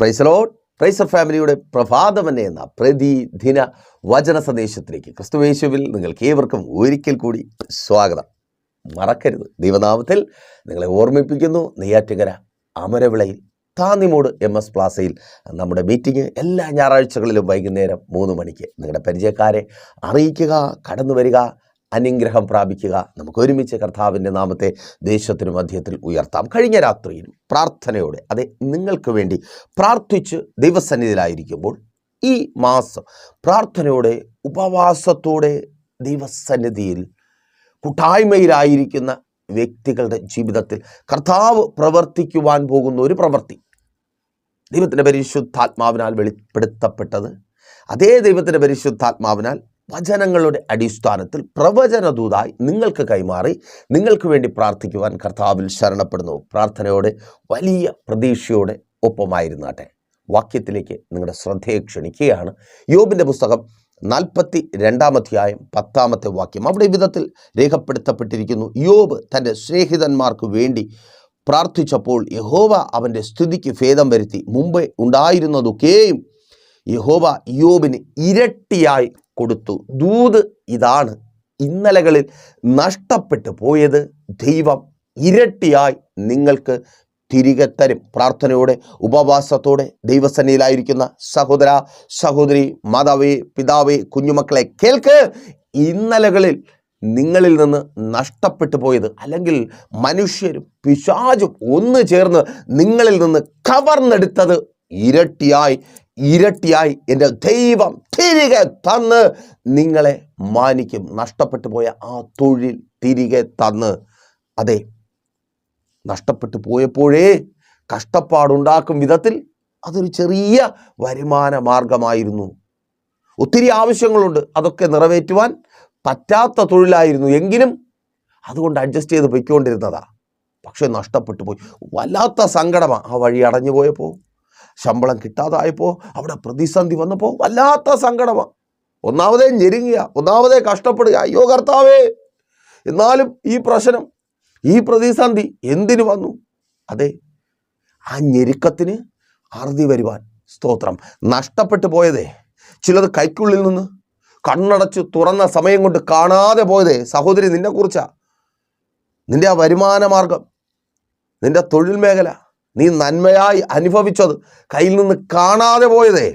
പ്രൈസലോ പ്രൈസർ ഫാമിലിയുടെ പ്രഭാതമന്നെ എന്ന പ്രതിദിന വചന സന്ദേശത്തിലേക്ക് ക്രിസ്തുവേശുവിൽ നിങ്ങൾക്ക് ഏവർക്കും ഒരിക്കൽ കൂടി സ്വാഗതം. മറക്കരുത്. ദൈവനാമത്തിൽ നിങ്ങളെ ഓർമ്മിപ്പിക്കുന്നു. നെയ്യാറ്റുകര അമരവിളയിൽ താന്നിമോട് എം എസ് പ്ലാസയിൽ നമ്മുടെ മീറ്റിംഗ് എല്ലാ ഞായറാഴ്ചകളിലും വൈകുന്നേരം മൂന്ന് മണിക്ക്. നിങ്ങളുടെ പരിചയക്കാരെ അറിയിക്കുക കടന്നു വരിക അനുഗ്രഹം പ്രാപിക്കുക. നമുക്ക് ഒരുമിച്ച് കർത്താവിന്റെ നാമത്തെ ദേശത്തിന് മധ്യത്തിൽ ഉയർത്താം. കഴിഞ്ഞ രാത്രിയിൽ പ്രാർത്ഥനയോടെ അതെ നിങ്ങൾക്ക് വേണ്ടി പ്രാർത്ഥിച്ച് ദൈവസന്നിധിയിലായിരിക്കുമ്പോൾ ഈ മാസം പ്രാർത്ഥനയോടെ ഉപവാസത്തോടെ ദൈവസന്നിധിയിൽ കൂട്ടായ്മയിലായിരിക്കുന്ന വ്യക്തികളുടെ ജീവിതത്തിൽ കർത്താവ് പ്രവർത്തിക്കുവാൻ പോകുന്ന ഒരു പ്രവൃത്തി. ദൈവത്തിന്റെ പരിശുദ്ധാത്മാവിനാൽ വെളിപ്പെടുത്തപ്പെട്ടത്. അതേ ദൈവത്തിന്റെ പരിശുദ്ധാത്മാവിനാൽ വചനങ്ങളുടെ അടിസ്ഥാനത്തിൽ പ്രവചനദൂതായി നിങ്ങൾക്ക് കൈമാറി നിങ്ങൾക്ക് വേണ്ടി പ്രാർത്ഥിക്കുവാൻ കർത്താവിൽ ശരണപ്പെടുന്നു. പ്രാർത്ഥനയോടെ വലിയ പ്രതീക്ഷയോടെ ഒപ്പമായിരുന്നാട്ടെ. വാക്യത്തിലേക്ക് നിങ്ങളുടെ ശ്രദ്ധയെ ക്ഷണിക്കുകയാണ്. യോബിന്റെ പുസ്തകം നാൽപ്പത്തി രണ്ടാമധ്യായം പത്താമത്തെ വാക്യം. അവിടെ വിധത്തിൽ രേഖപ്പെടുത്തപ്പെട്ടിരിക്കുന്നു. യോബ് തന്റെ സ്നേഹിതന്മാർക്ക് വേണ്ടി പ്രാർത്ഥിച്ചപ്പോൾ യഹോവ അവന്റെ സ്ഥിതിക്ക് ഭേദം വരുത്തി മുമ്പേ ഉണ്ടായിരുന്നതൊക്കെയും യഹോവ യോബിന് ഇരട്ടിയായി കൊടുത്തു. ദൂത് ഇതാണ് ഇന്നലകളിൽ നഷ്ടപ്പെട്ടു പോയത്. ദൈവം ഇരട്ടിയായി നിങ്ങൾക്ക് തിരികെ തരും. പ്രാർത്ഥനയോടെ ഉപവാസത്തോടെ ദൈവസന്നിധിയിലായിരിക്കുന്ന സഹോദര സഹോദരി മാതാവേ പിതാവേ കുഞ്ഞുമക്കളെ കേൾക്ക്. ഇന്നലകളിൽ നിങ്ങളിൽ നിന്ന് നഷ്ടപ്പെട്ടു പോയത് അല്ലെങ്കിൽ മനുഷ്യരും പിശാചും ഒന്ന് ചേർന്ന് നിങ്ങളിൽ നിന്ന് കവർന്നെടുത്തത് ഇരട്ടിയായി ഇരട്ടിയായി എന്റെ ദൈവം തിരികെ തന്ന് നിങ്ങളെ മാനിക്കും. നഷ്ടപ്പെട്ടു പോയ ആ തൊഴിൽ തിരികെ തന്ന്. അതെ നഷ്ടപ്പെട്ടു പോയപ്പോഴേ കഷ്ടപ്പാടുണ്ടാക്കും വിധത്തിൽ അതൊരു ചെറിയ വരുമാന മാർഗമായിരുന്നു. ഒത്തിരി ആവശ്യങ്ങളുണ്ട്. അതൊക്കെ നിറവേറ്റുവാൻ പറ്റാത്ത തൊഴിലായിരുന്നു എങ്കിലും അതുകൊണ്ട് അഡ്ജസ്റ്റ് ചെയ്ത് പൊയ്ക്കൊണ്ടിരുന്നതാ. പക്ഷെ നഷ്ടപ്പെട്ടു പോയി. വല്ലാത്ത സങ്കടമാണ് ആ വഴി അടഞ്ഞു പോയപ്പോൾ. ശമ്പളം കിട്ടാതായപ്പോൾ അവിടെ പ്രതിസന്ധി വന്നപ്പോൾ വല്ലാത്ത സങ്കടമാണ് ഒന്നാമതേ ഞെരുങ്ങുക ഒന്നാമതേ കഷ്ടപ്പെടുക. അയ്യോ കർത്താവേ. എന്നാലും ഈ പ്രശ്നം ഈ പ്രതിസന്ധി എന്തിനു വന്നു? അതെ ആ ഞെരുക്കത്തിന് അറുതി വരുവാൻ സ്തോത്രം. നഷ്ടപ്പെട്ടു പോയതേ ചിലത് കൈക്കുള്ളിൽ നിന്ന് കണ്ണടച്ച് തുറന്ന സമയം കൊണ്ട് കാണാതെ പോയതേ സഹോദരി നിന്നെക്കുറിച്ചാ. നിന്റെ ആ വരുമാന മാർഗം നിന്റെ തൊഴിൽ മേഖല നീ നന്മയായി അനുഭവിച്ചത് കയ്യിൽ നിന്ന് കാണാതെ പോയതേ.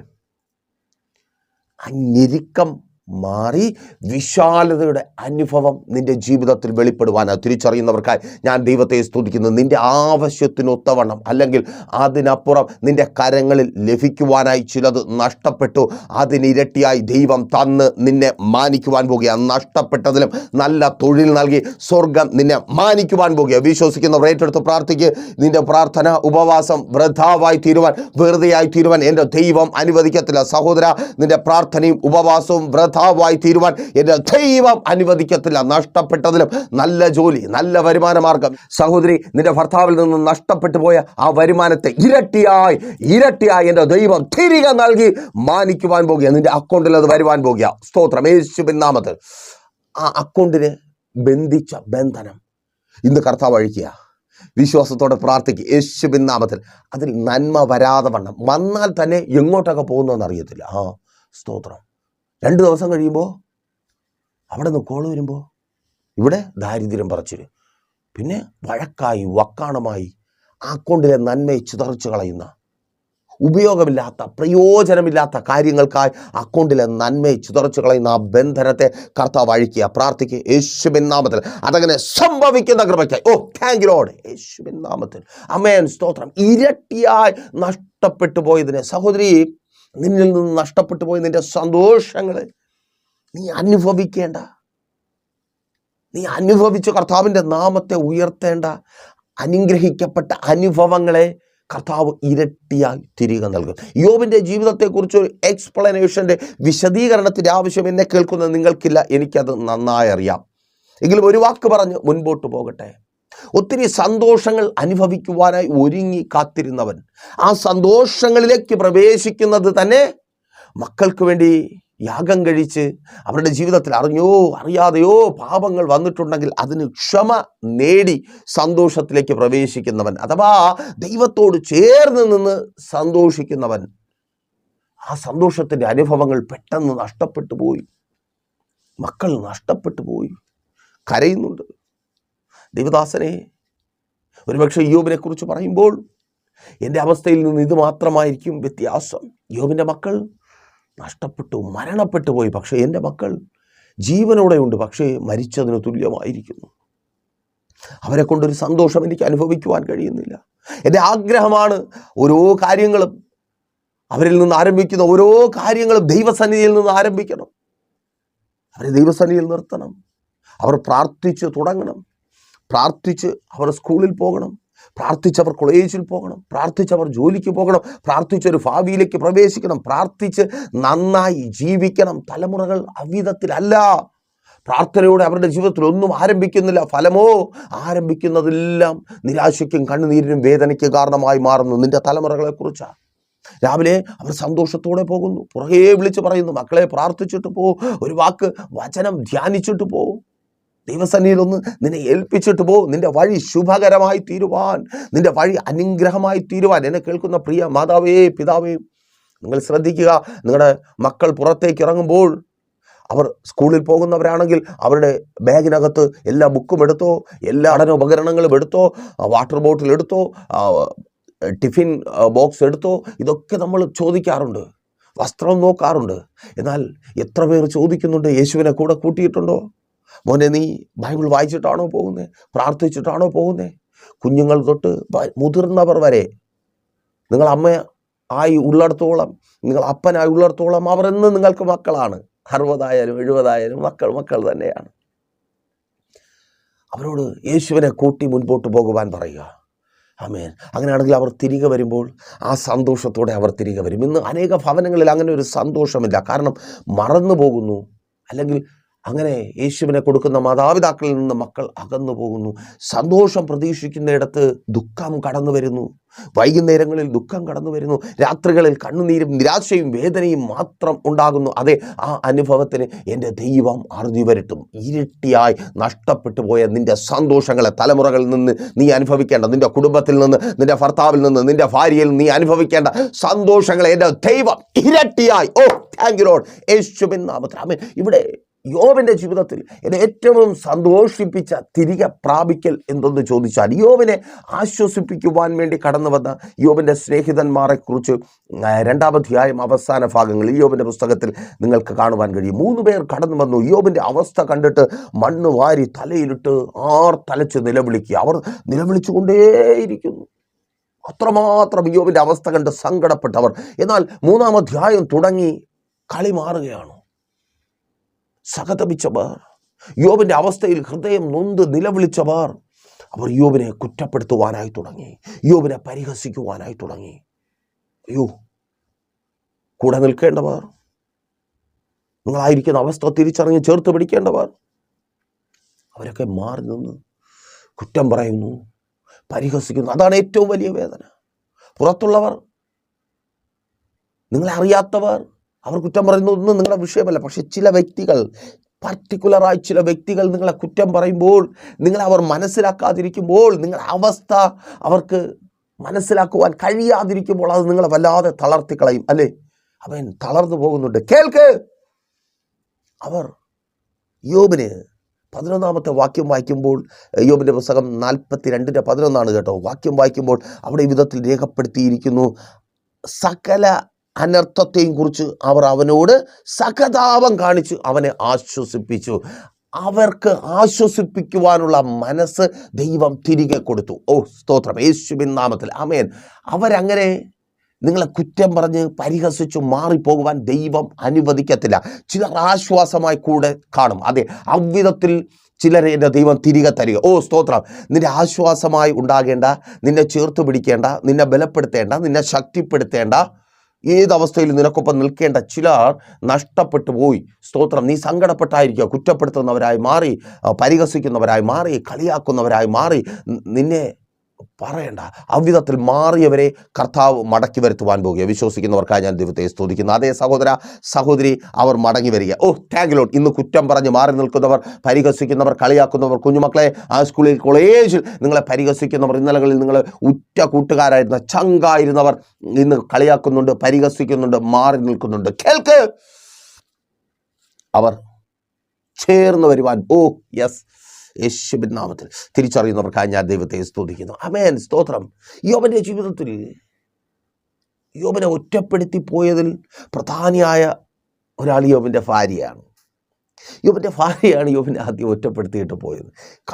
ആ ഞെരുക്കം മാറി വിശാലതയുടെ അനുഭവം നിന്റെ ജീവിതത്തിൽ വെളിപ്പെടുവാനാ. തിരിച്ചറിയുന്നവർക്കായി ഞാൻ ദൈവത്തെ സ്തുതിക്കുന്നത് നിന്റെ ആവശ്യത്തിനൊത്തവണ്ണം അല്ലെങ്കിൽ അതിനപ്പുറം നിന്റെ കരങ്ങളിൽ ലഭിക്കുവാനായി ചിലത് നഷ്ടപ്പെട്ടു. അതിനിരട്ടിയായി ദൈവം തന്ന് നിന്നെ മാനിക്കുവാൻ പോകുക നഷ്ടപ്പെട്ടതിലും നല്ല തൊഴിൽ നൽകി സ്വർഗം നിന്നെ മാനിക്കുവാൻ പോകുക വിശ്വസിക്കുന്നവർ ഏറ്റെടുത്ത് പ്രാർത്ഥിക്ക്. നിന്റെ പ്രാർത്ഥന ഉപവാസം വൃദ്ധാവായി തീരുവാൻ വെറുതെയായി തീരുവാൻ എന്റെ ദൈവം അനുവദിക്കത്തില്ല. സഹോദര നിന്റെ പ്രാർത്ഥനയും ഉപവാസവും വൃഥാവായി തീരുവാൻ എന്റെ ദൈവം അനുവദിക്കത്തില്ല. നഷ്ടപ്പെട്ടതിലും നല്ല ജോലി നല്ല വരുമാന മാർഗം. സഹോദരി നിന്റെ ഭർത്താവിൽ നിന്ന് നഷ്ടപ്പെട്ടു പോയ ആ വരുമാനത്തെ ഇരട്ടിയായി ഇരട്ടിയായി എന്റെ ദൈവം തിരികെ നൽകി മാനിക്കുവാൻ പോകുക നിന്റെ അക്കൗണ്ടിൽ അത് വരുവാൻ പോകുക സ്തോത്രം. യേശുവിൻ നാമത്തിൽ. ആ അക്കൗണ്ടിന് ബന്ധിച്ച ബന്ധനം ഇന്ന് കർത്താവ് അഴിക്കുക. വിശ്വാസത്തോടെ പ്രാർത്ഥിക്കുക. യേശുവിൻ നാമത്തിൽ. അതിൽ നന്മ വരാതെ വണ്ണം. വന്നാൽ തന്നെ എങ്ങോട്ടൊക്കെ പോകുന്നതെന്ന് അറിയത്തില്ല ആ സ്തോത്രം. രണ്ട് ദിവസം കഴിയുമ്പോൾ അവിടെ നിന്ന് കോൾ വരുമ്പോൾ ഇവിടെ ദാരിദ്ര്യം പറച്ചിൽ. പിന്നെ വഴക്കായി വക്കാണമായി അക്കൗണ്ടിലെ നന്മയെ ചിതറിച്ച് കളയുന്ന ഉപയോഗമില്ലാത്ത പ്രയോജനമില്ലാത്ത കാര്യങ്ങൾക്കായി അക്കൗണ്ടിലെ നന്മയെ ചിതറിച്ച് കളയുന്ന ആ ബന്ധനത്തെ കർത്താവ് അഴിക്കുക. പ്രാർത്ഥിക്കുക. യേശുബിൻ നാമത്തിൽ. അതങ്ങനെ സംഭവിക്കുന്ന കൃപയ്ക്കായി. ഓ താങ്ക് ലോഡ് യേശുബിൻ നാമത്തിൽ. അമേൻ. സ്തോത്രം. ഇരട്ടിയായി നഷ്ടപ്പെട്ടു പോയതിനെ. സഹോദരി നിന്നിൽ നിന്ന് നഷ്ടപ്പെട്ടു പോയ നിന്റെ സന്തോഷങ്ങൾ നീ അനുഭവിക്കേണ്ട. നീ അനുഭവിച്ച കർത്താവിന്റെ നാമത്തെ ഉയർത്തേണ്ട. അനുഗ്രഹിക്കപ്പെട്ട അനുഭവങ്ങളെ കർത്താവ് ഇരട്ടിയായി തിരികെ നൽകും. യോബിന്റെ ജീവിതത്തെക്കുറിച്ച് ഒരു എക്സ്പ്ലനേഷന്റെ വിശദീകരണത്തിന്റെ ആവശ്യം എന്നെ കേൾക്കുന്നത് നിങ്ങൾക്കില്ല എനിക്കത് നന്നായി അറിയാം. എങ്കിലും ഒരു വാക്ക് പറഞ്ഞ് മുൻപോട്ട് പോകട്ടെ. ഒത്തിരി സന്തോഷങ്ങൾ അനുഭവിക്കുവാനായി ഒരുങ്ങി കാത്തിരുന്നവൻ. ആ സന്തോഷങ്ങളിലേക്ക് പ്രവേശിക്കുന്നത് തന്നെ മക്കൾക്ക് വേണ്ടി യാഗം കഴിച്ച് അവരുടെ ജീവിതത്തിൽ അറിഞ്ഞോ അറിയാതെയോ പാപങ്ങൾ വന്നിട്ടുണ്ടെങ്കിൽ അതിന് ക്ഷമ നേടി സന്തോഷത്തിലേക്ക് പ്രവേശിക്കുന്നവൻ അഥവാ ദൈവത്തോട് ചേർന്ന് നിന്ന് സന്തോഷിക്കുന്നവൻ. ആ സന്തോഷത്തിന്റെ അനുഭവങ്ങൾ പെട്ടെന്ന് നഷ്ടപ്പെട്ടു പോയി. മക്കൾ നഷ്ടപ്പെട്ടു പോയി. കരയുന്നുണ്ട്. ദൈവദാസനെ ഒരുപക്ഷെ യോബിനെ കുറിച്ച് പറയുമ്പോൾ എന്റെ അവസ്ഥയിൽ നിന്ന് ഇത് മാത്രമായിരിക്കും വ്യത്യാസം. യോബിന്റെ മക്കൾ നഷ്ടപ്പെട്ടു മരണപ്പെട്ടു പോയി. പക്ഷേ എന്റെ മക്കൾ ജീവനോടെ ഉണ്ട് പക്ഷേ മരിച്ചതിന് തുല്യമായിരിക്കുന്നു. അവരെ കൊണ്ടൊരു സന്തോഷം എനിക്ക് അനുഭവിക്കുവാൻ കഴിയുന്നില്ല. എന്റെ ആഗ്രഹമാണ് ഓരോ കാര്യങ്ങളും അവരിൽ നിന്ന് ആരംഭിക്കുന്ന ഓരോ കാര്യങ്ങളും ദൈവസന്നിധിയിൽ നിന്ന് ആരംഭിക്കണം. അവരെ ദൈവസന്നിധിയിൽ നിർത്തണം. അവർ പ്രാർത്ഥിച്ചു തുടങ്ങണം. പ്രാർത്ഥിച്ച് അവർ സ്കൂളിൽ പോകണം. പ്രാർത്ഥിച്ചവർ കോളേജിൽ പോകണം. പ്രാർത്ഥിച്ചവർ ജോലിക്ക് പോകണം. പ്രാർത്ഥിച്ചൊരു ഭാവിയിലേക്ക് പ്രവേശിക്കണം. പ്രാർത്ഥിച്ച് നന്നായി ജീവിക്കണം. തലമുറകൾ അവിധത്തിലല്ല. പ്രാർത്ഥനയോടെ അവരുടെ ജീവിതത്തിൽ ഒന്നും ആരംഭിക്കുന്നില്ല. ഫലമോ? ആരംഭിക്കുന്നതെല്ലാം നിരാശയ്ക്കും കണ്ണുനീരിനും വേദനയ്ക്ക് കാരണമായി മാറുന്നു. നിന്റെ തലമുറകളെക്കുറിച്ചാണ് രാവിലെ അവർ സന്തോഷത്തോടെ പോകുന്നു. പുറകെ വിളിച്ച് പറയുന്നു മക്കളെ പ്രാർത്ഥിച്ചിട്ട് പോ. ഒരു വാക്ക് വചനം ധ്യാനിച്ചിട്ട് പോ. ദൈവസന്നിധിയിൽ ഒന്ന് നിന്നെ ഏൽപ്പിച്ചിട്ട് പോ. നിന്റെ വഴി ശുഭകരമായി തീരുവാൻ. നിന്റെ വഴി അനുഗ്രഹമായി തീരുവാൻ. എന്നെ കേൾക്കുന്ന പ്രിയ മാതാവേ പിതാവേ നിങ്ങൾ ശ്രദ്ധിക്കുക. നിങ്ങളുടെ മക്കൾ പുറത്തേക്ക് ഇറങ്ങുമ്പോൾ അവർ സ്കൂളിൽ പോകുന്നവരാണെങ്കിൽ അവരുടെ ബാഗിനകത്ത് എല്ലാ ബുക്കും എടുത്തോ എല്ലാ പഠന ഉപകരണങ്ങളും എടുത്തോ വാട്ടർ ബോട്ടിൽ എടുത്തോ ടിഫിൻ ബോക്സ് എടുത്തോ ഇതൊക്കെ നമ്മൾ ചോദിക്കാറുണ്ട്. വസ്ത്രം നോക്കാറുണ്ട്. എന്നാൽ എത്ര പേർ ചോദിക്കുന്നുണ്ട്? യേശുവിനെ കൂടെ കൂട്ടിയിട്ടുണ്ടോ? മോനെ നീ ബൈബിൾ വായിച്ചിട്ടാണോ പോകുന്നത് പ്രാർത്ഥിച്ചിട്ടാണോ പോകുന്നത് കുഞ്ഞുങ്ങൾ തൊട്ട് മുതിർന്നവർ വരെ നിങ്ങൾ അമ്മ ആയി ഉള്ളിടത്തോളം നിങ്ങൾ അപ്പനായി ഉള്ളിടത്തോളം അവർ എന്ന് നിങ്ങൾക്ക് മക്കളാണ്. അറുപതായാലും എഴുപതായാലും മക്കൾ മക്കൾ തന്നെയാണ്. അവരോട് യേശുവിനെ കൂട്ടി മുൻപോട്ട് പോകുവാൻ പറയുക. ആമേൻ. അങ്ങനെയാണെങ്കിൽ അവർ തിരികെ വരുമ്പോൾ ആ സന്തോഷത്തോടെ അവർ തിരികെ വരും. ഇന്ന് അനേക ഭവനങ്ങളിൽ അങ്ങനെ ഒരു സന്തോഷമില്ല. കാരണം മറന്നു പോകുന്നു. അല്ലെങ്കിൽ അങ്ങനെ യേശുവിനെ കൊടുക്കുന്ന മാതാപിതാക്കളിൽ നിന്ന് മക്കൾ അകന്നു പോകുന്നു. സന്തോഷം പ്രതീക്ഷിക്കുന്നിടത്ത് ദുഃഖം കടന്നു വരുന്നു. വൈകുന്നേരങ്ങളിൽ ദുഃഖം കടന്നു വരുന്നു. രാത്രികളിൽ കണ്ണുനീരും നിരാശയും വേദനയും മാത്രം ഉണ്ടാകുന്നു. അതെ ആ അനുഭവത്തിന് എന്റെ ദൈവം അറുതി വരുത്തും. ഇരട്ടിയായി നഷ്ടപ്പെട്ടു പോയ നിന്റെ സന്തോഷങ്ങളെ തലമുറകളിൽ നിന്ന് നീ അനുഭവിക്കേണ്ട നിന്റെ കുടുംബത്തിൽ നിന്ന് നിന്റെ ഭർത്താവിൽ നിന്ന് നിന്റെ ഭാര്യയിൽ നിന്ന് നീ അനുഭവിക്കേണ്ട സന്തോഷങ്ങളെ എന്റെ ദൈവം ഇരട്ടിയായി. ഓ താങ്ക് യു ലോഡ് യേശുബിൻ നാമത്തിൽ. ആമേൻ. ഇവിടെ യോബിന്റെ ജീവിതത്തിൽ എന്നെ ഏറ്റവും സന്തോഷിപ്പിച്ച തിരികെ പ്രാപിക്കൽ എന്തെന്ന് ചോദിച്ചാൽ യോബിനെ ആശ്വസിപ്പിക്കുവാൻ വേണ്ടി കടന്നു വന്ന യോബിന്റെ സ്നേഹിതന്മാരെക്കുറിച്ച് കുറിച്ച് രണ്ടാമധ്യായം അവസാന ഭാഗങ്ങളിൽ യോബിന്റെ പുസ്തകത്തിൽ നിങ്ങൾക്ക് കാണുവാൻ കഴിയും. മൂന്ന് പേർ കടന്നു വന്നു. യോബിന്റെ അവസ്ഥ കണ്ടിട്ട് മണ്ണ് വാരി തലയിലിട്ട് ആർ തലച്ച് നിലവിളിക്കുക. അവർ നിലവിളിച്ചുകൊണ്ടേയിരിക്കുന്നു. അത്രമാത്രം യോബിന്റെ അവസ്ഥ കണ്ട് സങ്കടപ്പെട്ടവർ. എന്നാൽ മൂന്നാം അധ്യായം തുടങ്ങി കളി മാറുകയാണ്. സഹതപിച്ചവർ. യോബിന്റെ അവസ്ഥയിൽ ഹൃദയം നൊന്ത് നിലവിളിച്ചവർ. അവർ യോബിനെ കുറ്റപ്പെടുത്തുവാനായി തുടങ്ങി. യോബിനെ പരിഹസിക്കുവാനായി തുടങ്ങി. അയ്യോ കൂടെ നിൽക്കേണ്ടവർ. നിങ്ങളായിരിക്കുന്ന അവസ്ഥ തിരിച്ചറിഞ്ഞ് ചേർത്ത് പിടിക്കേണ്ടവർ. അവരൊക്കെ മാറി നിന്ന് കുറ്റം പറയുന്നു പരിഹസിക്കുന്നു. അതാണ് ഏറ്റവും വലിയ വേദന. പുറത്തുള്ളവർ നിങ്ങളെ അറിയാത്തവർ അവർ കുറ്റം പറയുന്നതൊന്നും നിങ്ങളുടെ വിഷയമല്ല. പക്ഷെ ചില വ്യക്തികൾ പർട്ടിക്കുലറായി ചില വ്യക്തികൾ നിങ്ങളെ കുറ്റം പറയുമ്പോൾ നിങ്ങളെ അവർ മനസ്സിലാക്കാതിരിക്കുമ്പോൾ നിങ്ങളുടെ അവസ്ഥ അവർക്ക് മനസ്സിലാക്കുവാൻ കഴിയാതിരിക്കുമ്പോൾ അത് നിങ്ങളെ വല്ലാതെ തളർത്തി കളയും അല്ലേ? അവൻ തളർന്നു പോകുന്നുണ്ട്. കേൾക്ക്! അവർ യോബിന് പതിനൊന്നാമത്തെ വാക്യം വായിക്കുമ്പോൾ യോബിന്റെ പുസ്തകം നാൽപ്പത്തി രണ്ടിന്റെ പതിനൊന്നാണ് കേട്ടോ. വാക്യം വായിക്കുമ്പോൾ അവിടെ വിധത്തിൽ രേഖപ്പെടുത്തിയിരിക്കുന്നു സകല അനർത്ഥത്തെയും കുറിച്ച് അവർ അവനോട് സഹതാപം കാണിച്ചു അവനെ ആശ്വസിപ്പിച്ചു. അവർക്ക് ആശ്വസിപ്പിക്കുവാനുള്ള മനസ്സ് ദൈവം തിരികെ കൊടുത്തു. ഓ സ്തോത്രം. യേശുവിൻ നാമത്തിൽ. അമേൻ അവരങ്ങനെ നിങ്ങളെ കുറ്റം പറഞ്ഞ് പരിഹസിച്ചു മാറിപ്പോകുവാൻ ദൈവം അനുവദിക്കത്തില്ല. ചിലർ ആശ്വാസമായി കൂടെ കാണും. അതെ അവിധത്തിൽ ചിലരെ എന്റെ ദൈവം തിരികെ തരിക. ഓ സ്തോത്രം. നിന്റെ ആശ്വാസമായി ഉണ്ടാകേണ്ട നിന്നെ ചേർത്ത് പിടിക്കേണ്ട നിന്നെ ബലപ്പെടുത്തേണ്ട നിന്നെ ശക്തിപ്പെടുത്തേണ്ട ഏതവസ്ഥയിലും നിനക്കൊപ്പം നിൽക്കേണ്ട ചിലർ നഷ്ടപ്പെട്ടു പോയി. സ്തോത്രം. നീ സങ്കടപ്പെട്ടായിരിക്കുക. കുറ്റപ്പെടുത്തുന്നവരായി മാറി പരിഹസിക്കുന്നവരായി മാറി കളിയാക്കുന്നവരായി മാറി നിന്നെ പറയണ്ട. അവിധത്തിൽ മാറിയവരെ കർത്താവ് മടക്കി വരുത്തുവാൻ പോകുക. വിശ്വസിക്കുന്നവർക്കായി ഞാൻ ദൈവത്തെ സ്തുതിക്കുന്നു. അതേ സഹോദര സഹോദരി അവർ മടങ്ങി വരിക. ഓ താങ്കിലോട്ട് ഇന്ന് കുറ്റം പറഞ്ഞ് മാറി നിൽക്കുന്നവർ പരിഹസിക്കുന്നവർ കളിയാക്കുന്നവർ കുഞ്ഞുമക്കളെ ആ സ്കൂളിൽ കോളേജിൽ നിങ്ങളെ പരിഹസിക്കുന്നവർ ഇന്നലകളിൽ നിങ്ങൾ ഉറ്റ കൂട്ടുകാരായിരുന്ന ചങ്കായിരുന്നവർ ഇന്ന് കളിയാക്കുന്നുണ്ട് പരിഹസിക്കുന്നുണ്ട് മാറി നിൽക്കുന്നുണ്ട്. കേൾക്ക്. അവർ ചേർന്ന് വരുവാൻ. ഓ യെസ് യേശുവിൻ നാമത്തിൽ. തിരിച്ചറിയുന്നവർക്കായി ഞാൻ ദൈവത്തെ സ്തുതിക്കുന്നു. അമേൻ സ്തോത്രം. യോബന്റെ ജീവിതത്തിൽ യോബനെ ഒറ്റപ്പെടുത്തി പോയതിൽ പ്രധാനിയായ ഒരാൾ യോബിന്റെ ഭാര്യയാണ്. യോബിന്റെ ഭാര്യയാണ് യോബിനെ ആദ്യം ഒറ്റപ്പെടുത്തിയിട്ട് പോയത്.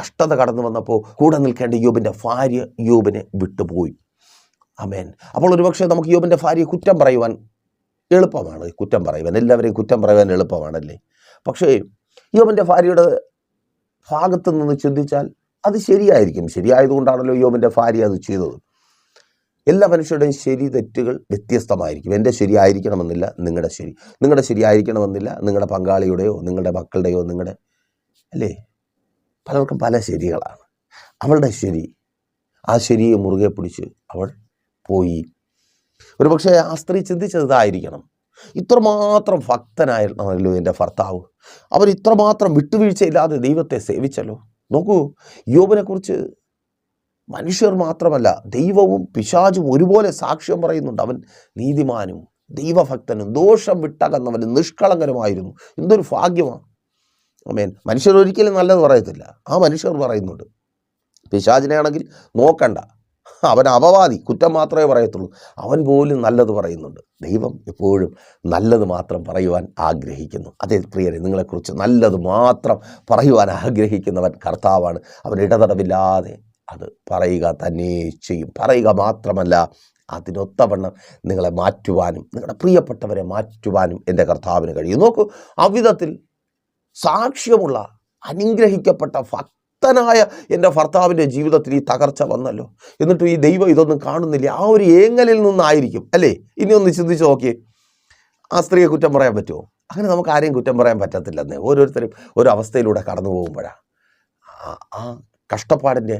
കഷ്ടത കടന്നു വന്നപ്പോൾ കൂടെ നിൽക്കേണ്ട യോബിന്റെ ഭാര്യ യോബിനെ വിട്ടുപോയി. അമേൻ അപ്പോൾ ഒരുപക്ഷെ നമുക്ക് യോബിന്റെ ഭാര്യയെ കുറ്റം പറയുവാൻ എളുപ്പമാണ്. കുറ്റം പറയുവാൻ. എല്ലാവരെയും കുറ്റം പറയുവാൻ എളുപ്പമാണല്ലേ? പക്ഷേ യോബിന്റെ ഭാര്യയുടെ ഭാഗത്ത് നിന്ന് ചിന്തിച്ചാൽ അത് ശരിയായിരിക്കും. ശരിയായതുകൊണ്ടാണല്ലോ യോമിന്റെ ഭാര്യ അത് ചെയ്തത്. എല്ലാ മനുഷ്യരുടെയും ശരി തെറ്റുകൾ വ്യത്യസ്തമായിരിക്കും. എന്റെ ശരിയായിരിക്കണമെന്നില്ല നിങ്ങളുടെ ശരി. നിങ്ങളുടെ ശരിയായിരിക്കണമെന്നില്ല നിങ്ങളുടെ പങ്കാളിയുടെയോ നിങ്ങളുടെ മക്കളുടെയോ നിങ്ങളുടെ അല്ലേ? പലർക്കും പല ശരികളാണ്. അവളുടെ ശരി ആ ശരിയെ മുറുകെ പിടിച്ച് അവൾ പോയി. ഒരുപക്ഷെ ആ സ്ത്രീ ചിന്തിച്ചത് ഇതായിരിക്കണം. ഇത്രമാത്രം ഭക്തനായിരുന്നല്ലോ എന്റെ ഭർത്താവ്. അവർ ഇത്രമാത്രം വിട്ടുവീഴ്ചയില്ലാതെ ദൈവത്തെ സേവിച്ചല്ലോ. നോക്കൂ യോബിനെക്കുറിച്ച് മനുഷ്യർ മാത്രമല്ല ദൈവവും പിശാചും ഒരുപോലെ സാക്ഷ്യം പറയുന്നുണ്ട്. അവൻ നീതിമാനും ദൈവഭക്തനും ദോഷം വിട്ടകന്നവനും നിഷ്കളങ്കരമായിരുന്നു എന്തൊരു ഭാഗ്യമാണ് അമേൻ മനുഷ്യർ ഒരിക്കലും നല്ലത് പറയത്തില്ല. ആ മനുഷ്യർ പറയുന്നുണ്ട്. പിശാചിനെ ആണെങ്കിൽ നോക്കണ്ട. അവൻ അപവാദി കുറ്റം മാത്രമേ പറയത്തുള്ളൂ. അവൻ പോലും നല്ലത് പറയുന്നുണ്ട്. ദൈവം എപ്പോഴും നല്ലത് മാത്രം പറയുവാൻ ആഗ്രഹിക്കുന്നു. അതേ പ്രിയരെ നിങ്ങളെക്കുറിച്ച് നല്ലത് മാത്രം പറയുവാൻ ആഗ്രഹിക്കുന്നവൻ കർത്താവാണ്. അവൻ ഇടതടവില്ലാതെ അത് പറയുക തന്നെ ചെയ്യും. പറയുക മാത്രമല്ല അതിനൊത്തവണ്ണം നിങ്ങളെ മാറ്റുവാനും നിങ്ങളുടെ പ്രിയപ്പെട്ടവരെ മാറ്റുവാനും എന്റെ കർത്താവിന് കഴിയും. നോക്കൂ അവിധത്തിൽ സാക്ഷ്യമുള്ള അനുഗ്രഹിക്കപ്പെട്ട ഭക്തനായ എന്റെ ഭർത്താവിന്റെ ജീവിതത്തിൽ ഈ തകർച്ച വന്നല്ലോ. എന്നിട്ട് ഈ ദൈവം ഇതൊന്നും കാണുന്നില്ല. ആ ഒരു ഏങ്ങലിൽ നിന്നായിരിക്കും അല്ലേ? ഇനി ഒന്ന് ചിന്തിച്ച് നോക്കിയേ. ആ സ്ത്രീയെ കുറ്റം പറയാൻ പറ്റുമോ? അങ്ങനെ നമുക്ക് ആരെയും കുറ്റം പറയാൻ പറ്റത്തില്ലെന്നേ. ഓരോരുത്തരും ഒരു അവസ്ഥയിലൂടെ കടന്നു പോകുമ്പോഴാണ് ആ കഷ്ടപ്പാടിന്റെ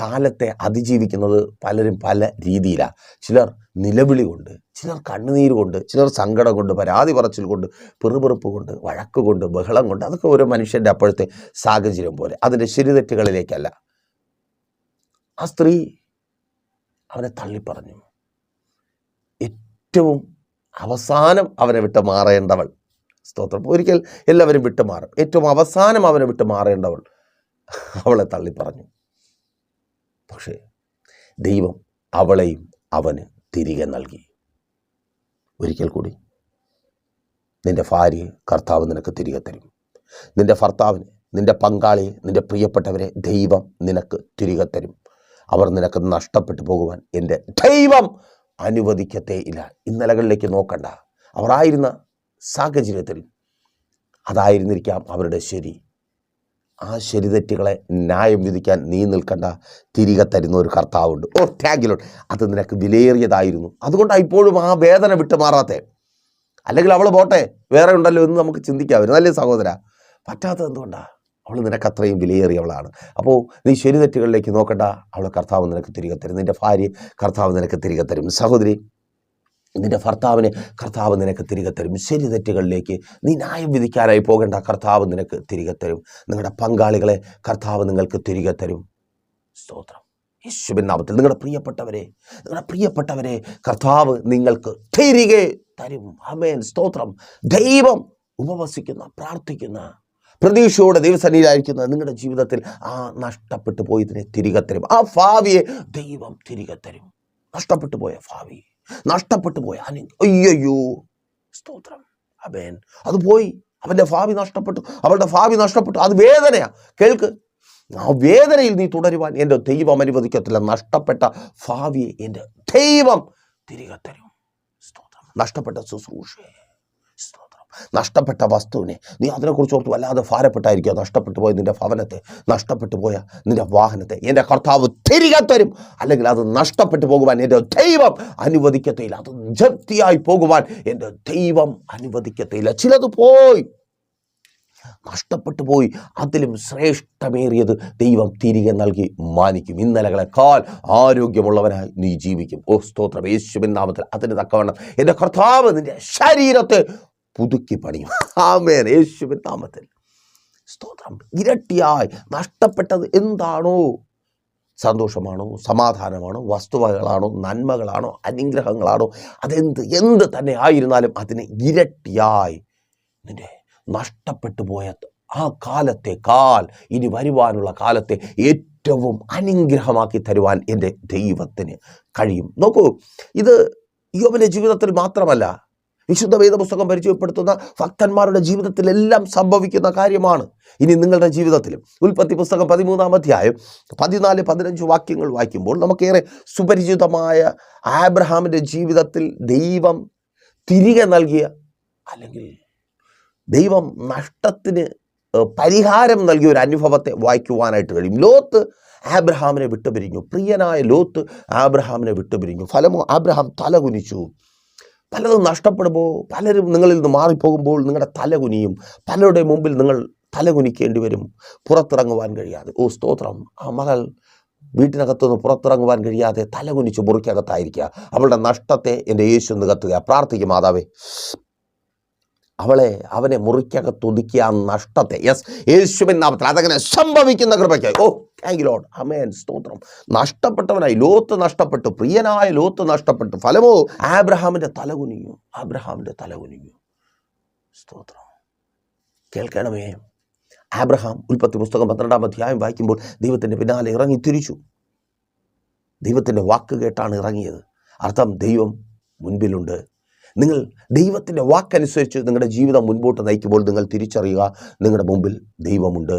കാലത്തെ അതിജീവിക്കുന്നത് പലരും പല രീതിയിലാണ് ചിലർ നിലവിളി കൊണ്ട് ചിലർ കണ്ണുനീര് കൊണ്ട് ചിലർ സങ്കടം കൊണ്ട് പരാതി പറച്ചിൽ കൊണ്ട് പിറുപിറുപ്പ് കൊണ്ട് വഴക്ക് കൊണ്ട് ബഹളം കൊണ്ട് അതൊക്കെ ഓരോ മനുഷ്യന്റെ അപ്പോഴത്തെ സാഹചര്യം പോലെ. അതിന്റെ ശരിതെറ്റുകളിലേക്കല്ല. ആ സ്ത്രീ അവനെ തള്ളിപ്പറഞ്ഞു. ഏറ്റവും അവസാനം അവനെ വിട്ട് മാറേണ്ടവൾ സ്തോത്രം. ഒരിക്കൽ എല്ലാവരും വിട്ട് മാറും. ഏറ്റവും അവസാനം അവനെ വിട്ട് മാറേണ്ടവൾ അവളെ തള്ളിപ്പറഞ്ഞു. പക്ഷേ ദൈവം അവളെയും അവന് തിരികെ നൽകി. ഒരിക്കൽ കൂടി. നിന്റെ ഭാര്യയെ കർത്താവ് നിനക്ക് തിരികെ തരും. നിന്റെ ഭർത്താവിനെ നിന്റെ പങ്കാളിയെ നിന്റെ പ്രിയപ്പെട്ടവരെ ദൈവം നിനക്ക് തിരികെ തരും. അവർ നിനക്ക് നഷ്ടപ്പെട്ടു പോകുവാൻ എന്റെ ദൈവം അനുവദിക്കത്തേ ഇല്ല. ഇന്നലകളിലേക്ക് നോക്കണ്ട. അവർ ആയിരുന്ന സാഹചര്യത്തിൽ അതായിരുന്നിരിക്കാം അവരുടെ ശരി. ആ ശരിതെറ്റുകളെ ന്യായം വിധിക്കാൻ നീ നിൽക്കണ്ട. തിരികെ തരുന്ന ഒരു കർത്താവുണ്ട്. ഓ ടാങ്കിലോട്ട് അത് നിനക്ക് വിലയേറിയതായിരുന്നു. അതുകൊണ്ടാണ് ഇപ്പോഴും ആ വേദന വിട്ടു മാറാത്തെ അല്ലെങ്കിൽ അവൾ പോട്ടെ വേറെ ഉണ്ടല്ലോ എന്ന് നമുക്ക് ചിന്തിക്കാമായിരുന്നു. അല്ലേ സഹോദര? പറ്റാത്തത് എന്തുകൊണ്ടാണ് അവൾ നിനക്ക് അത്രയും വിലയേറിയവളാണ് അപ്പോൾ നീ ശരി തെറ്റുകളിലേക്ക് നോക്കണ്ട. അവൾ കർത്താവ് നിനക്ക് തിരികെ തരും. നിന്റെ ഭാര്യ കർത്താവ് നിനക്ക് തിരികെ തരും. സഹോദരി നിന്റെ ഭർത്താവിനെ കർത്താവ് നിനക്ക് തിരികെ തരും. ശരി തെറ്റുകളിലേക്ക് നീ ന്യായം വിധിക്കാനായി പോകേണ്ട കർത്താവ് നിനക്ക് തിരികെ തരും. നിങ്ങളുടെ പങ്കാളികളെ കർത്താവ് നിങ്ങൾക്ക് തിരികെ തരും. സ്തോത്രം. യേശുവിൻ നാമത്തിൽ നിങ്ങളുടെ പ്രിയപ്പെട്ടവരെ നിങ്ങളുടെ പ്രിയപ്പെട്ടവരെ കർത്താവ് നിങ്ങൾക്ക് തിരികെ തരും. അമേൻ സ്തോത്രം. ദൈവം ഉപവസിക്കുന്ന പ്രാർത്ഥിക്കുന്ന പ്രതീക്ഷയോടെ ദൈവസന്നിധിയിലായിരിക്കുന്ന നിങ്ങളുടെ ജീവിതത്തിൽ ആ നഷ്ടപ്പെട്ടു പോയതിനെ തിരികെ തരും. ആ ഭാവിയെ ദൈവം തിരികെ തരും. നഷ്ടപ്പെട്ടു പോയ ഭാവി. നഷ്ടപ്പെട്ടു പോയ. അനു അയ്യോ സ്തോത്രം. അബേൻ അത് പോയി. അവന്റെ ഭാവി നഷ്ടപ്പെട്ടു. അവളുടെ ഭാവി നഷ്ടപ്പെട്ടു. അത് വേദനയാണ് കേൾക്ക്. ആ വേദനയിൽ നീ തുടരുവാൻ എന്റെ ദൈവം അനുവദിക്കത്തില്ല. നഷ്ടപ്പെട്ട ഭാവിയെ എന്റെ ദൈവം തിരികെ തരും. സ്തോത്രം. നഷ്ടപ്പെട്ട ശുശ്രൂഷയെ. നഷ്ടപ്പെട്ട വസ്തുവിനെ. നീ അതിനെക്കുറിച്ച് ഓർത്ത് വല്ലാതെ ഭാരപ്പെട്ടായിരിക്കുക നഷ്ടപ്പെട്ടു പോയ നിന്റെ ഭവനത്തെ നഷ്ടപ്പെട്ടു പോയ നിന്റെ വാഹനത്തെ. എന്റെ കർത്താവ് തിരികെ തരും. അല്ലെങ്കിൽ അത് നഷ്ടപ്പെട്ടു പോകുവാൻ എന്റെ ദൈവം അനുവദിക്കത്തില്ല അത് ജപ്തിയായി പോകുവാൻ എന്റെ ദൈവം അനുവദിക്കത്തില്ല ചിലത് പോയി. നഷ്ടപ്പെട്ടു പോയി. അതിലും ശ്രേഷ്ഠമേറിയത് ദൈവം തിരികെ നൽകി മാനിക്കും. ഇന്നലകളെ കാൽ ആരോഗ്യമുള്ളവനായി നീ ജീവിക്കും. ഓ സ്തോത്രം. യേശുവിൻ നാമത്തിൽ അതിന് തക്കവണ്ണം എന്റെ കർത്താവ് നിന്റെ ശരീരത്തെ പുതുക്കി പണിയും ആമേൻ. യേശുവിൻ നാമത്തിൽ. സ്തോത്രം. ഇരട്ടിയായി നഷ്ടപ്പെട്ടത് എന്താണോ? സന്തോഷമാണോ? സമാധാനമാണോ? വസ്തുവകളാണോ? നന്മകളാണോ? അനുഗ്രഹങ്ങളാണോ? അതെന്ത്? എന്ത് തന്നെ ആയിരുന്നാലും അതിന് ഇരട്ടിയായി നിന്റെ നഷ്ടപ്പെട്ടു പോയ ആ കാലത്തെക്കാൾ ഇനി വരുവാനുള്ള കാലത്തെ ഏറ്റവും അനുഗ്രഹമാക്കി തരുവാൻ എന്റെ ദൈവത്തിന് കഴിയും. നോക്കൂ ഇത് യോബിന്റെ ജീവിതത്തിൽ മാത്രമല്ല വിശുദ്ധ വേദപുസ്തകം പരിചയപ്പെടുത്തുന്ന ഭക്തന്മാരുടെ ജീവിതത്തിലെല്ലാം സംഭവിക്കുന്ന കാര്യമാണ്. ഇനി നിങ്ങളുടെ ജീവിതത്തിലും ഉൽപ്പത്തി പുസ്തകം പതിമൂന്നാം അധ്യായം പതിനാല് പതിനഞ്ച് വാക്യങ്ങൾ വായിക്കുമ്പോൾ നമുക്കേറെ സുപരിചിതമായ ആബ്രഹാമിന്റെ ജീവിതത്തിൽ ദൈവം തിരികെ നൽകിയ അല്ലെങ്കിൽ ദൈവം നഷ്ടത്തിന് പരിഹാരം നൽകിയ ഒരു അനുഭവത്തെ വായിക്കുവാനായിട്ട് കഴിയും. ലോത്ത് ആബ്രഹാമിനെ വിട്ടുപിരിഞ്ഞു. പ്രിയനായ ലോത്ത് ആബ്രഹാമിനെ വിട്ടുപിരിഞ്ഞു. ഫലമോ ആബ്രഹാം തലകുനിച്ചു. പലതും നഷ്ടപ്പെടുമ്പോൾ പലരും നിങ്ങളിൽ നിന്ന് മാറിപ്പോകുമ്പോൾ നിങ്ങളുടെ തലകുനിയും പലരുടെ മുമ്പിൽ നിങ്ങൾ തലകുനിക്കേണ്ടി വരും. പുറത്തിറങ്ങുവാൻ കഴിയാതെ. ഓ സ്തോത്രം. ആ മകൾ വീട്ടിനകത്തുനിന്ന് പുറത്തിറങ്ങുവാൻ കഴിയാതെ തലകുനിച്ച് മുറിക്കകത്തായിരിക്കുക. അവളുടെ നഷ്ടത്തെ എന്റെ യേശു നികത്തുക പ്രാർത്ഥിക്കും മാതാവേ. അവളെ അവനെ മുറിക്കകത്തൊതുക്കിയ ആ നഷ്ടത്തെ. യെസ് യേശുവിൻ നാമത്തിൽ അതങ്ങനെ സംഭവിക്കുന്ന കൃപയ്ക്ക് ഓ താങ്ക് ലോഡ് അമേൻ സ്തോത്രം. നഷ്ടപ്പെട്ടവനായി. ലോത്ത് നഷ്ടപ്പെട്ടു. പ്രിയനായ ലോത്ത് നഷ്ടപ്പെട്ടു. ഫലമോ? ആബ്രഹാമിന്റെ തലകുനിഞ്ഞു ആബ്രഹാമിന്റെ തലകുനിഞ്ഞു സ്തോത്രം. കേൾക്കണമേ. ആബ്രഹാം ഉൽപ്പത്തി പുസ്തകം പന്ത്രണ്ടാം അധ്യായം വായിക്കുമ്പോൾ ദൈവത്തിന്റെ പിന്നാലെ ഇറങ്ങി തിരിച്ചു. ദൈവത്തിന്റെ വാക്ക് കേട്ടാണ് ഇറങ്ങിയത്. അർത്ഥം ദൈവം മുൻപിലുണ്ട്. നിങ്ങൾ ദൈവത്തിന്റെ വാക്കനുസരിച്ച് നിങ്ങളുടെ ജീവിതം മുൻപോട്ട് നയിക്കുമ്പോൾ നിങ്ങൾ തിരിച്ചറിയുക നിങ്ങളുടെ മുമ്പിൽ ദൈവമുണ്ട്.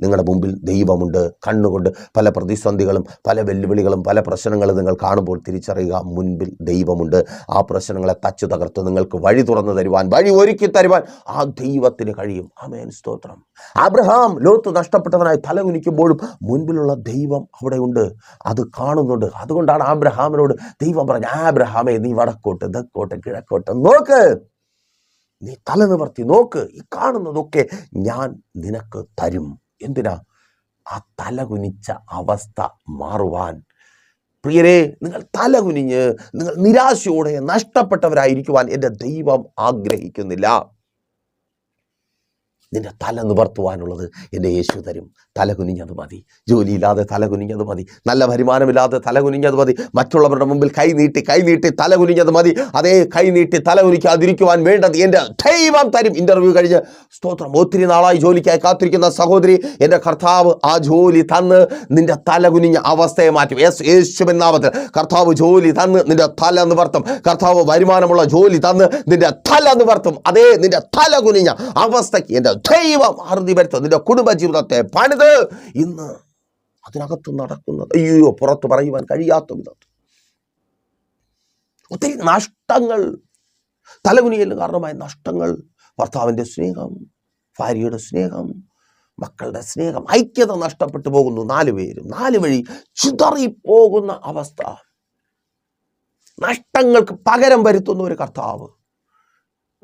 നിങ്ങളുടെ മുമ്പിൽ ദൈവമുണ്ട്. കണ്ണുകൊണ്ട് പല പ്രതിസന്ധികളും പല വെല്ലുവിളികളും പല പ്രശ്നങ്ങളും നിങ്ങൾ കാണുമ്പോൾ തിരിച്ചറിയുക മുൻപിൽ ദൈവമുണ്ട്. ആ പ്രശ്നങ്ങളെ തച്ചു തകർത്ത് നിങ്ങൾക്ക് വഴി തുറന്നു തരുവാൻ വഴി ഒരുക്കി തരുവാൻ ആ ദൈവത്തിന് കഴിയും. ആമേൻ. സ്തോത്രം. അബ്രഹാം ലോത്ത് നഷ്ടപ്പെട്ടവനായി തല കുനിക്കുമ്പോഴും മുൻപിലുള്ള ദൈവം അവിടെയുണ്ട്. അത് കാണുന്നുണ്ട്. അതുകൊണ്ടാണ് ആബ്രഹാമിനോട് ദൈവം പറഞ്ഞു ആബ്രഹാമേ നീ വടക്കോട്ട് തെക്കോട്ട് കിഴക്കോട്ട് നോക്ക്. നീ തല നിവർത്തി നോക്ക്. ഈ കാണുന്നതൊക്കെ ഞാൻ നിനക്ക് തരും. എന്തിനാ? ആ തലകുനിച്ച അവസ്ഥ മാറുവാൻ. പ്രിയരെ നിങ്ങൾ തല കുനിഞ്ഞ് നിങ്ങൾ നിരാശയോടെ നഷ്ടപ്പെട്ടവരായിരിക്കുവാൻ എന്റെ ദൈവം ആഗ്രഹിക്കുന്നില്ല. നിന്റെ തല നിവർത്തുവാനുള്ളത് എന്റെ യേശു തരും. തല കുനിഞ്ഞത് മതി. ജോലിയില്ലാതെ തല കുനിഞ്ഞത് മതി. നല്ല വരുമാനമില്ലാതെ തല കുനിഞ്ഞത് മതി. മറ്റുള്ളവരുടെ മുമ്പിൽ കൈ നീട്ടി കൈ നീട്ടി തല കുനിഞ്ഞത് മതി. അതേ കൈ നീട്ടി തല കുനിക്കാതിരിക്കുവാൻ വേണ്ടത് എന്റെ ദൈവം തരും. ഇന്റർവ്യൂ കഴിഞ്ഞ് സ്തോത്രം. ഒത്തിരി നാളായി ജോലിക്കായി കാത്തിരിക്കുന്ന സഹോദരി എന്റെ കർത്താവ് ആ ജോലി തന്ന് നിന്റെ തല കുനിഞ്ഞ അവസ്ഥയെ മാറ്റും. യേശു എന്നാമത്തിൽ കർത്താവ് ജോലി തന്ന് നിന്റെ തല നിവർത്തും. കർത്താവ് വരുമാനമുള്ള ജോലി തന്ന് നിന്റെ തല നിവർത്തും. അതേ നിന്റെ തല കുനിഞ്ഞ അവസ്ഥയ്ക്ക് എന്റെ ദൈവം അറുതി വരുത്തും. നിന്റെ കുടുംബ ജീവിതത്തെ പണിത്. ഇന്ന് അതിനകത്ത് നടക്കുന്നത് അയ്യോ പുറത്ത് പറയുവാൻ കഴിയാത്ത വിധത്തിൽ ഒത്തിരി നഷ്ടങ്ങൾ തലകുനിയലിന് കാരണമായ നഷ്ടങ്ങൾ ഭർത്താവിന്റെ സ്നേഹം ഭാര്യയുടെ സ്നേഹം മക്കളുടെ സ്നേഹം ഐക്യത നഷ്ടപ്പെട്ടു പോകുന്നു നാല് പേരും. നാല് വഴി ചിതറിപ്പോകുന്ന അവസ്ഥ. നഷ്ടങ്ങൾക്ക് പകരം വരുത്തുന്ന ഒരു കർത്താവ്.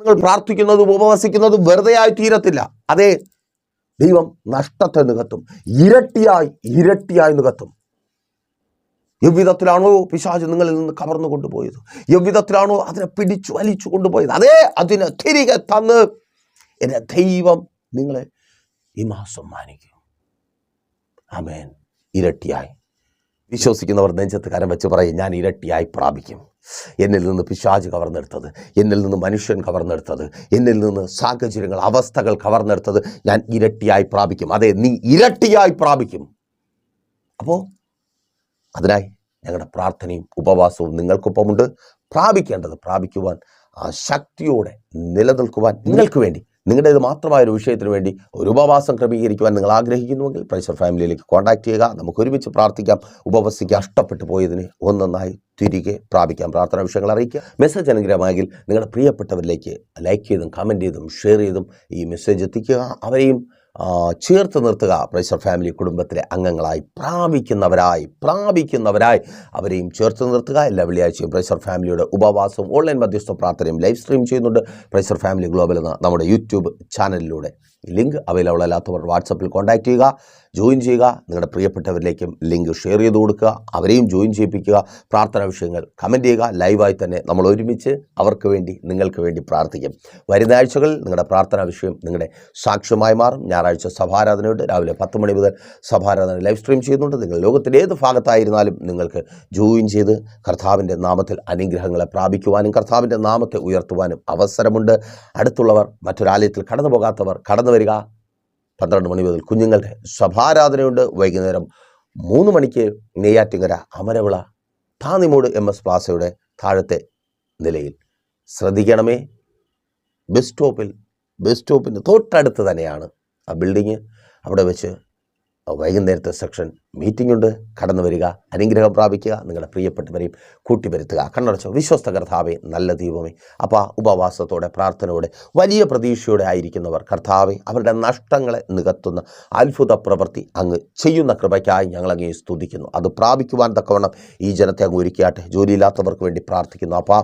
നിങ്ങൾ പ്രാർത്ഥിക്കുന്നതും ഉപവസിക്കുന്നതും വെറുതെ ആയി തീരത്തില്ല. അതെ ദൈവം നഷ്ടത്തെ നികത്തും ഇരട്ടിയായി ഇരട്ടിയായി നികത്തും. എവ്വിധത്തിലാണോ പിശാജ് നിങ്ങളിൽ നിന്ന് കവർന്നു കൊണ്ടുപോയത്? എവ്വിധത്തിലാണോ അതിനെ പിടിച്ചു വലിച്ചു കൊണ്ടുപോയത്? അതേ അതിനെ തിരികെ തന്ന് എന്റെ ദൈവം നിങ്ങളെ ഈ മാസം മാനിക്കും. ആമേൻ. ഇരട്ടിയായി. വിശ്വസിക്കുന്നവർ നെഞ്ചത്ത് കരം വെച്ച് പറയും ഞാൻ ഇരട്ടിയായി പ്രാപിക്കും. എന്നിൽ നിന്ന് പിശാജ് കവർന്നെടുത്തത്. എന്നിൽ നിന്ന് മനുഷ്യൻ കവർന്നെടുത്തത്. എന്നിൽ നിന്ന് സാഹചര്യങ്ങൾ അവസ്ഥകൾ കവർന്നെടുത്തത് ഞാൻ ഇരട്ടിയായി പ്രാപിക്കും. അതെ നീ ഇരട്ടിയായി പ്രാപിക്കും. അപ്പോൾ അതിനായി ഞങ്ങളുടെ പ്രാർത്ഥനയും ഉപവാസവും നിങ്ങൾക്കൊപ്പമുണ്ട്. പ്രാപിക്കേണ്ടത് പ്രാപിക്കുവാൻ ആ ശക്തിയോടെ നിലനിൽക്കുവാൻ നിങ്ങൾക്ക് വേണ്ടി നിങ്ങളുടേത് മാത്രമായ ഒരു വിഷയത്തിന് വേണ്ടി ഒരു ഉപവാസം ക്രമീകരിക്കുവാൻ നിങ്ങൾ ആഗ്രഹിക്കുന്നുവെങ്കിൽ പ്രൈസർ ഫാമിലിയിലേക്ക് കോൺടാക്ട് ചെയ്യുക. നമുക്ക് ഒരുമിച്ച് പ്രാർത്ഥിക്കാം. ഉപവസിക്കുക. നഷ്ടപ്പെട്ടു പോയതിനെ ഒന്നൊന്നായി തിരികെ പ്രാപിക്കാം. പ്രാർത്ഥനാ വിഷയങ്ങൾ അറിയിക്കുക. മെസ്സേജ് അനുഗ്രഹമായെങ്കിൽ നിങ്ങളുടെ പ്രിയപ്പെട്ടവരിലേക്ക് ലൈക്ക് ചെയ്തും കമന്റ് ചെയ്തും ഷെയർ ചെയ്തും ഈ മെസ്സേജ് എത്തിക്കുക. അവരെയും ചേർത്ത് നിർത്തുക. പ്രൈസർ ഫാമിലി കുടുംബത്തിലെ അംഗങ്ങളായി പ്രാപിക്കുന്നവരായി പ്രാപിക്കുന്നവരായി അവരെയും ചേർത്ത് നിർത്തുക. എല്ലാ വെള്ളിയാഴ്ചയും പ്രൈസർ ഫാമിലിയുടെ ഉപവാസവും ഓൺലൈൻ മധ്യസ്ഥ പ്രാർത്ഥനയും ലൈവ് സ്ട്രീം ചെയ്യുന്നുണ്ട്. പ്രൈസർ ഫാമിലി ഗ്ലോബൽ എന്ന നമ്മുടെ യൂട്യൂബ് ചാനലിലൂടെ. ലിങ്ക് അവൈലബിൾ അല്ലാത്തവർ വാട്സപ്പിൽ കോൺടാക്റ്റ് ചെയ്യുക. ജോയിൻ ചെയ്യുക. നിങ്ങളുടെ പ്രിയപ്പെട്ടവരിലേക്കും ലിങ്ക് ഷെയർ ചെയ്ത് കൊടുക്കുക. അവരെയും ജോയിൻ ചെയ്യിപ്പിക്കുക. പ്രാർത്ഥനാ വിഷയങ്ങൾ കമന്റ് ചെയ്യുക. ലൈവായി തന്നെ നമ്മൾ ഒരുമിച്ച് അവർക്ക് വേണ്ടി നിങ്ങൾക്ക് വേണ്ടി പ്രാർത്ഥിക്കും. വരുന്ന ആഴ്ചകളിൽ നിങ്ങളുടെ പ്രാർത്ഥനാ വിഷയം നിങ്ങളുടെ സാക്ഷ്യമായി മാറും. ഞായറാഴ്ച സഭാരാധനയുണ്ട്. രാവിലെ പത്ത് മണി മുതൽ സഭാരാധന ലൈവ് സ്ട്രീം ചെയ്യുന്നുണ്ട്. നിങ്ങൾ ലോകത്തിന്റെ ഏത് ഭാഗത്തായിരുന്നാലും നിങ്ങൾക്ക് ജോയിൻ ചെയ്ത് കർത്താവിന്റെ നാമത്തിൽ അനുഗ്രഹങ്ങളെ പ്രാപിക്കുവാനും കർത്താവിന്റെ നാമത്തെ ഉയർത്തുവാനും അവസരമുണ്ട്. അടുത്തുള്ളവർ മറ്റൊരാലയത്തിൽ കടന്നു പോകാത്തവർ കടന്നു വരിക. പന്ത്രണ്ട് മണി മുതൽ കുഞ്ഞുങ്ങളുടെ സഭാരാധനയുണ്ട്. വൈകുന്നേരം മൂന്ന് മണിക്ക് നെയ്യാറ്റിങ്ങര അമരവിള താന്നിമൂട് എം എസ് പ്ലാസയുടെ താഴത്തെ നിലയിൽ. ശ്രദ്ധിക്കണമേ ബസ് സ്റ്റോപ്പിൽ ബസ് സ്റ്റോപ്പിന്റെ തൊട്ടടുത്ത് തന്നെയാണ് ആ ബിൽഡിങ്. അവിടെ വെച്ച് വൈകുന്നേരത്തെ സെക്ഷൻ മീറ്റിംഗ് ഉണ്ട്. കടന്നു വരിക അനുഗ്രഹം പ്രാപിക്കുക നിങ്ങളുടെ പ്രിയപ്പെട്ടവരെയും കൂട്ടിവരുത്തുക. കണ്ണടച്ചോ വിശ്വസ്ത കർത്താവെ നല്ല ദൈവമേ. അപ്പോൾ ഉപവാസത്തോടെ പ്രാർത്ഥനയോടെ വലിയ പ്രതീക്ഷയോടെ ആയിരിക്കുന്നവർ. കർത്താവെ അവരുടെ നഷ്ടങ്ങളെ നികത്തുന്ന അത്ഭുത പ്രവൃത്തി അങ്ങ് ചെയ്യുന്ന കൃപയ്ക്കായി ഞങ്ങൾ സ്തുതിക്കുന്നു. അത് പ്രാപിക്കുവാൻ തക്കവണ്ണം ഈ ജനത്തെ അങ്ങ് ഒരുക്കിയാട്ടെ. ജോലിയില്ലാത്തവർക്ക് വേണ്ടി പ്രാർത്ഥിക്കുന്നു. അപ്പോൾ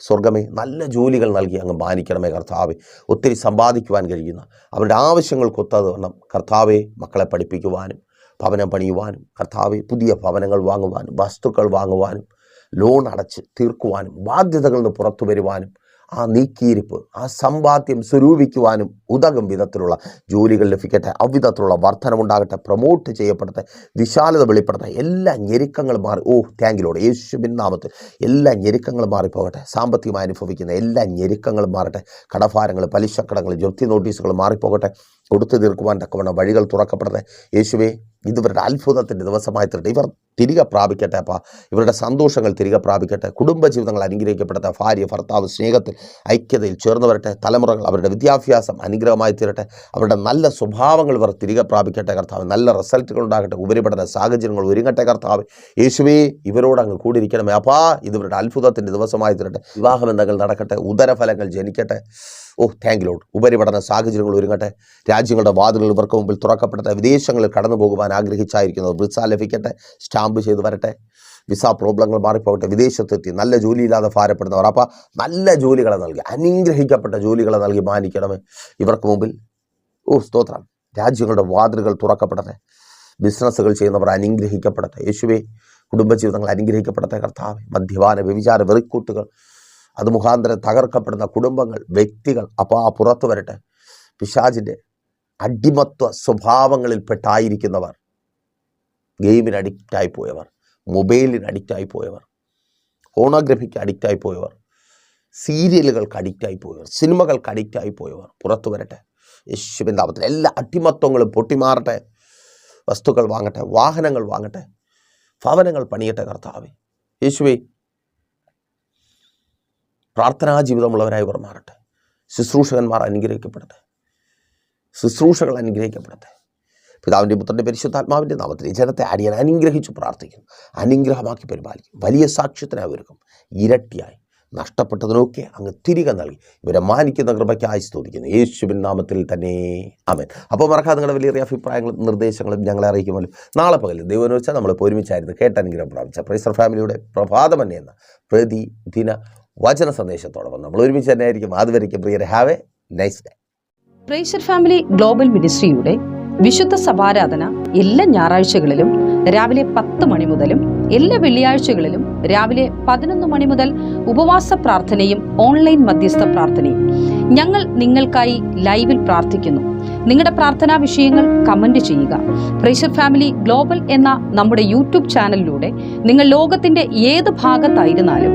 സ്വർഗമേ നല്ല ജോലികൾ നൽകി അങ്ങ് മാനിക്കണമേ കർത്താവെ. ഒത്തിരി സമ്പാദിക്കുവാൻ കഴിയുന്ന അവരുടെ ആവശ്യങ്ങൾക്കൊത്തത് വണ്ണം കർത്താവെ മക്കളെ പഠിപ്പിക്കുവാനും ഭവനം പണിയുവാനും കർത്താവെ പുതിയ ഭവനങ്ങൾ വാങ്ങുവാനും വസ്തുക്കൾ വാങ്ങുവാനും ലോൺ അടച്ച് തീർക്കുവാനും ബാധ്യതകളിൽ നിന്ന് പുറത്തു വരുവാനും ആ നീക്കിയിരിപ്പ് ആ സമ്പാദ്യം സ്വരൂപിക്കുവാനും ഉതകും വിധത്തിലുള്ള ജോലികൾ ലഭിക്കട്ടെ അവിധത്തിലുള്ള വർധനമുണ്ടാകട്ടെ പ്രൊമോട്ട് ചെയ്യപ്പെടട്ടെ വിശാലത വെളിപ്പെടട്ടെ എല്ലാ ഞെരുക്കങ്ങളും മാറി ഓ താങ്കിലോട് യേശുബിൻ നാമത്തിൽ എല്ലാ ഞെരുക്കങ്ങളും മാറിപ്പോകട്ടെ സാമ്പത്തികമായി അനുഭവിക്കുന്ന എല്ലാ ഞെരുക്കങ്ങളും മാറട്ടെ കടഭാരങ്ങൾ പലിശക്കടങ്ങൾ ജപ്തി നോട്ടീസുകൾ മാറിപ്പോകട്ടെ കൊടുത്തു തീർക്കുവാൻ തക്കവണ്ണം വഴികൾ തുറക്കപ്പെടട്ടെ. യേശുവേ ഇതുവരുടെ അത്ഭുതത്തിന്റെ ദിവസമായി തീരട്ടെ. ഇവർ തിരികെ പ്രാപിക്കട്ടെ അപ്പാ. ഇവരുടെ സന്തോഷങ്ങൾ തിരികെ പ്രാപിക്കട്ടെ. കുടുംബജീവിതങ്ങൾ അനുഗ്രഹിക്കപ്പെടട്ടെ. ഭാര്യ ഭർത്താവ് സ്നേഹത്തിൽ ഐക്യതയിൽ ചേർന്ന് വരട്ടെ. തലമുറകൾ അവരുടെ വിദ്യാഭ്യാസം അനുഗ്രഹമായി തീരട്ടെ. അവരുടെ നല്ല സ്വഭാവങ്ങൾ ഇവർ തിരികെ പ്രാപിക്കട്ടെ കർത്താവ്. നല്ല റിസൾട്ടുകൾ ഉണ്ടാകട്ടെ. ഉപരിപഠന സാഹചര്യങ്ങൾ ഒരുങ്ങട്ടെ കർത്താവ്. യേശുവേ ഇവരോട് അങ്ങ് കൂടിയിരിക്കണമേ അപ്പാ. ഇതുവരുടെ അത്ഭുതത്തിന്റെ ദിവസമായി തീരട്ടെ. വിവാഹബന്ധങ്ങൾ നടക്കട്ടെ. ഉദരഫലങ്ങൾ ജനിക്കട്ടെ. ഓ താങ്ക് ലോഡ് ഉപരിപഠന സാഹചര്യങ്ങൾ ഒരുങ്ങട്ടെ. രാജ്യങ്ങളുടെ വാതിലുകൾ ഇവർക്ക് മുമ്പിൽ തുറക്കപ്പെടട്ടെ. വിദേശങ്ങളിൽ കടന്നു പോകുവാൻ ആഗ്രഹിച്ചായിരിക്കുന്നത് വിസ ലഭിക്കട്ടെ. സ്റ്റാമ്പ് ചെയ്ത് വരട്ടെ. വിസ പ്രോബ്ലങ്ങൾ മാറിപ്പോകട്ടെ. വിദേശത്തെത്തി നല്ല ജോലിയില്ലാതെ ഭാരപ്പെടുന്നവർ. അപ്പോൾ നല്ല ജോലികളെ നൽകി അനുഗ്രഹിക്കപ്പെട്ട ജോലികളെ നൽകി മാനിക്കണമേ. ഇവർക്ക് മുമ്പിൽ ഓ സ്തോത്രം. രാജ്യങ്ങളുടെ വാതിലുകൾ തുറക്കപ്പെടട്ടെ. ബിസിനസ്സുകൾ ചെയ്യുന്നവർ അനുഗ്രഹിക്കപ്പെടട്ടെ. യേശുവേ കുടുംബജീവിതങ്ങൾ അനുഗ്രഹിക്കപ്പെടട്ടെ കർത്താവ്. മദ്യപാന വ്യഭിചാര വെറിക്കൂട്ടുകൾ അത് മുഖാന്തരം തകർക്കപ്പെടുന്ന കുടുംബങ്ങൾ വ്യക്തികൾ അപ്പോൾ ആ പുറത്തു വരട്ടെ. പിശാജിന്റെ അടിമത്വ സ്വഭാവങ്ങളിൽപ്പെട്ടായിരിക്കുന്നവർ ഗെയിമിന് അഡിക്റ്റായി പോയവർ മൊബൈലിന് അഡിക്റ്റായി പോയവർ ഫോണോഗ്രഫിക്ക് അഡിക്റ്റായി പോയവർ സീരിയലുകൾക്ക് അഡിക്റ്റായി പോയവർ സിനിമകൾക്ക് അഡിക്റ്റായി പോയവർ പുറത്തു വരട്ടെ. യേശുവിന്റെ നാമത്തിൽ എല്ലാ അടിമത്വങ്ങളും പൊട്ടിമാറട്ടെ. വസ്തുക്കൾ വാങ്ങട്ടെ വാഹനങ്ങൾ വാങ്ങട്ടെ ഭവനങ്ങൾ പണിയട്ടെ കർത്താവേ. യേശുവേ പ്രാർത്ഥനാ ജീവിതമുള്ളവരായി ഇവർ മാറട്ടെ ശുശ്രൂഷകന്മാർ അനുഗ്രഹിക്കപ്പെടട്ടെ. ശുശ്രൂഷകൾ അനുഗ്രഹിക്കപ്പെടട്ടെ. പിതാവിന്റെ പുത്രന്റെ പരിശുദ്ധാത്മാവിന്റെ നാമത്തിൽ ജനത്തെ അടിയൻ അനുഗ്രഹിച്ചു പ്രാർത്ഥിക്കുന്നു. അനുഗ്രഹമാക്കി പരിപാലിക്കും. വലിയ സാക്ഷ്യത്തിനായി ഒരുക്കും. ഇരട്ടിയായി. നഷ്ടപ്പെട്ടതിനൊക്കെ അങ്ങ് തിരികെ നൽകി. ഇവരെ മാനിക്കുന്ന കൃപയ്ക്കായി സ്തുതിക്കുന്നു. യേശുവിൻ നാമത്തിൽ തന്നെ. അമൻ അപ്പോൾ മറക്കാതെ നിങ്ങളുടെ വലിയ അഭിപ്രായങ്ങളും നിർദ്ദേശങ്ങളും ഞങ്ങളെ അറിയിക്കുമല്ലോ. നാളെ പകൽ ദൈവം വെച്ചാൽ നമ്മളിപ്പോൾ ഒരുമിച്ചായിരുന്നു കേട്ട അനുഗ്രഹം പ്രാപിച്ച പ്രൈസർ ഫാമിലിയുടെ പ്രഭാതം എന്ന പ്രതിദിന വചന സന്ദേശത്തോടൊപ്പം നമ്മൾ ഒരുമിച്ച് തന്നെ ആയിരിക്കും അതുവരെയ്ക്കും പ്രിയരെ have a nice day Praiser Family Global മിനിസ്ട്രിയുടെ വിശുദ്ധ സഭാരാധന എല്ലാ ഞായറാഴ്ചകളിലും രാവിലെ പത്ത് മണി മുതലും എല്ലാ വെള്ളിയാഴ്ചകളിലും രാവിലെ പതിനൊന്ന് മണി മുതൽ ഉപവാസ പ്രാർത്ഥനയും ഓൺലൈൻ മധ്യസ്ഥ പ്രാർത്ഥനയും. ഞങ്ങൾ നിങ്ങൾക്കായി ലൈവിൽ പ്രാർത്ഥിക്കുന്നു. നിങ്ങളുടെ പ്രാർത്ഥനാ വിഷയങ്ങൾ കമന്റ് ചെയ്യുക. പ്രേഷർ ഫാമിലി ഗ്ലോബൽ എന്ന നമ്മുടെ യൂട്യൂബ് ചാനലിലൂടെ നിങ്ങൾ ലോകത്തിന്റെ ഏത് ഭാഗത്തായിരുന്നാലും